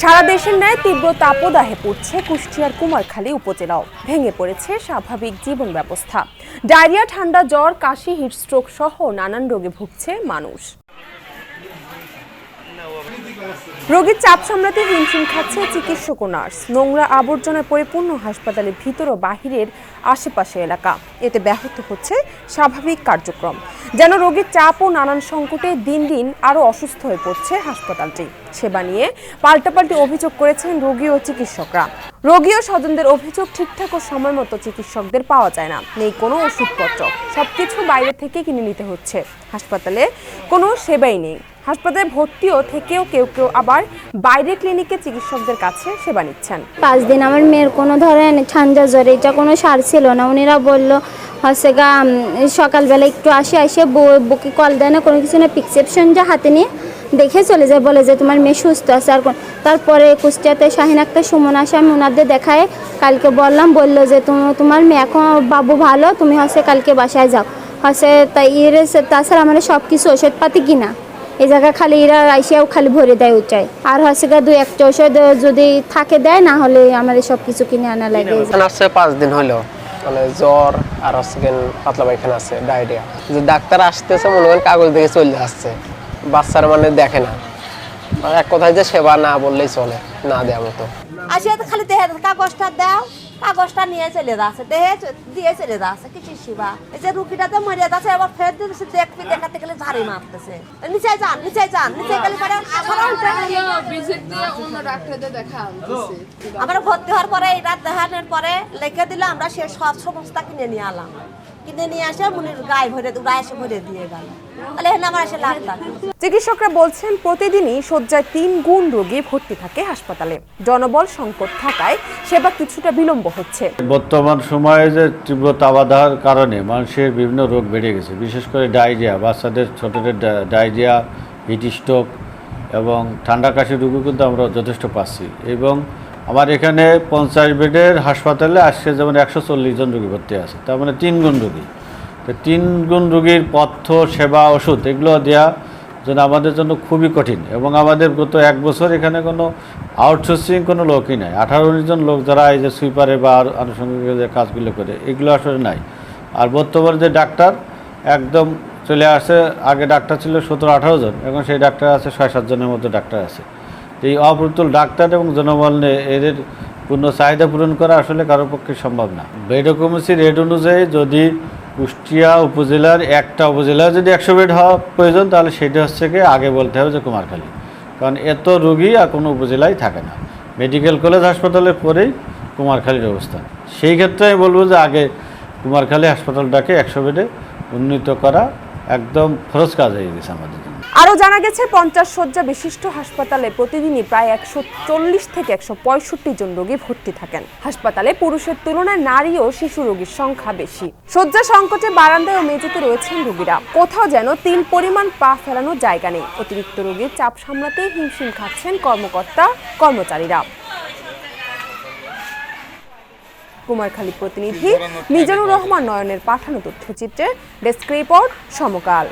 সারা দেশের ন্যায় তীব্র তাপদাহে পড়ছে কুষ্টিয়ার কুমারখালী উপজেলাও। ভেঙে পড়েছে স্বাভাবিক জীবন ব্যবস্থা। ডায়রিয়া, ঠান্ডা জ্বর, কাশি, হিটস্ট্রোক সহ নানান রোগে ভুগছে মানুষ। রোগীর চাপ সামলাতে হিমশিম খাচ্ছে চিকিৎসক ও নার্স। নোংরা আবর্জনায় পরিপূর্ণ হাসপাতালের ভিতর ও বাহিরের আশেপাশে এলাকা। এতে ব্যাহত হচ্ছে স্বাভাবিক কার্যক্রম। যেন রোগীর চাপ ও নানান সংকটে দিন দিন আরও অসুস্থ হয়ে পড়ছে হাসপাতালটি। সেবা নিয়ে পাল্টাপাল্টি অভিযোগ করেছেন রোগী ও চিকিৎসকরা। রোগী ও স্বজনদের অভিযোগ ঠিকঠাক ও সময় মতো চিকিৎসকদের পাওয়া যায় না। নেই কোনো ওষুধপত্র। সবকিছু বাইরে থেকে কিনে নিতে হচ্ছে। হাসপাতালে কোনো সেবাই নেই। হাসপাতালে ভর্তিও থেকেও কেউ কেউ আবার বাইরে ক্লিনিকে চিকিৎসকদের কাছে সেবা নিচ্ছেন। পাঁচ দিন আমার মেয়ের কোনো ধরেন ঠান্ডা জ্বর, এটা কোনো সার ছিল না। উনিরা বলল, হচ্ছে গা সকালবেলা একটু আসে আসে বুকে কল দেয় না, কোনো কিছু না। প্রিসক্রিপশন যা হাতে নিয়ে দেখে চলে যায় বলে যে তোমার মেয়ে সুস্থ আছে আর কোন- তারপরে কুষ্টিয়াতে শাহিন আক্তার সুমন আসে আমি ওনাদের দেখায় কালকে বললাম বলল যে তুমি তোমার মেয়ে এখন বাবু ভালো তুমি হচ্ছে কালকে বাসায় যাও। হচ্ছে তাই এর তাছাড়া আমার সব কিছু ওষুধপাতি কিনা। এই জায়গা খালি এরা আইসিয়াও খালি ভরে দেয় ওইটাই আর হচ্ছে গা দুই একটা ওষুধ যদি থাকে দেয় না হলে আমার সব কিছু কিনে আনা লাগে। আসছে পাঁচ দিন হলো মানে জ্বর আর হচ্ছে পাতলা পায়খানা আছে ডায়রিয়া। যে ডাক্তার আসতেছে মনে করেন কাগজ দেখে চলে আসছে। বাচ্চারা মানে দেখে না। আর এক কথায় যে সেবা না বললেই চলে না দেওয়ার মতো। আসিয়া তো খালি দেহে কাগজটা দাও কাগজটা নিয়ে চলে যাচ্ছে দেহে দিয়ে চলে যাচ্ছে কিছু শিবা এই যে রুগীটা তো মরে যাচ্ছে এবার ফের দিচ্ছে দেখবি দেখাতে গেলে ঝাড়ি মারতেছে। নিচে যান নিচে যান নিচে গেলে পরে আমরা ভর্তি হওয়ার পরে এটা দেখানোর পরে লিখে দিলে আমরা সে সব সমস্ত কিনে নিয়ে আলাম। কিনে নিয়ে আসে মুনির গায়ে ভরে উড়া এসে ভরে দিয়ে গেল। তাহলে এখানে আমার এসে লাগতাম চিকিৎসকরা বলছেন প্রতিদিনই শয্যায় তিন গুণ রোগী ভর্তি থাকে হাসপাতালে। জনবল সংকট থাকায় সেবা কিছুটা বিলম্ব হচ্ছে। বর্তমান সময়ে যে তীব্র তাবাদার কারণে মানুষের বিভিন্ন রোগ বেড়ে গেছে বিশেষ করে ডায়রিয়া বাচ্চাদের ছোটদের ডায়রিয়া হিট স্ট্রোক এবং ঠান্ডা কাশি রোগী কিন্তু আমরা যথেষ্ট পাচ্ছি। এবং আমার এখানে পঞ্চাশ বেডের হাসপাতালে আজকে যেমন একশো চল্লিশ জন রোগী ভর্তি আছে, তার মানে তিন গুণ রোগী। তো তিন গুণ রোগীর পথ্য, সেবা, ওষুধ এগুলো দেওয়া যেন আমাদের জন্য খুবই কঠিন এবং আমাদের গত এক বছর এখানে কোনো আউটসোর্সিং কোনো লোকই নাই। আঠারো জন লোক যারা এই যে সুইপারে বা আনুষঙ্গিক যে কাজগুলো করে, এগুলো আসলে নাই। আর বর্তমানে যে ডাক্তার একদম চলে আসে, আগে ডাক্তার ছিল সতেরো আঠারো জন, এখন সেই ডাক্তার আছে ছয় সাতজনের মতো ডাক্তার আছে। এই অপ্রতুল ডাক্তার এবং জনবল এদের পূর্ণ চাহিদা পূরণ করা আসলে কারোর পক্ষে সম্ভব না। বেড অকুমেন্সি রেট অনুযায়ী যদি কুষ্টিয়া উপজেলার একটা উপজেলায় যদি একশো বেড হওয়া প্রয়োজন, তাহলে সেটা হচ্ছে কি আগে বলতে হবে যে কুমারখালী। কারণ এত রোগী আর কোনো উপজেলায় থাকে না। মেডিকেল কলেজ হাসপাতালের পরেই কুমারখালীর অবস্থান সেই ক্ষেত্রে আমি বলব যে আগে কুমারখালী হাসপাতালটাকে একশো বেডে উন্নীত করা একদম ফরজ কাজ হয়ে গেছে আমাদের আরও জানা গেছে, পঞ্চাশ শয্যা বিশিষ্ট হাসপাতালে প্রতিদিনই প্রায় একশো চল্লিশ থেকে একশো পঁয়ষট্টি জন রোগী ভর্তি থাকেন। হাসপাতালে পুরুষের তুলনায় নারী ও শিশু রোগীর সংখ্যা বেশি। শয্যা সংকটে বারান্দায় ও মেঝেতে রয়েছেন রোগীরা। কোথাও যেন তিল পরিমাণ পা ফেলানোর জায়গা নেই। অতিরিক্ত রোগীর চাপ সামলাতে হিমশিম খাচ্ছেন কর্মকর্তা, কর্মচারীরা। কুমারখালী প্রতিনিধি মিজানুর রহমান নয়নের পাঠানো তথ্যচিত্রে ডেস্ক রিপোর্ট সমকাল।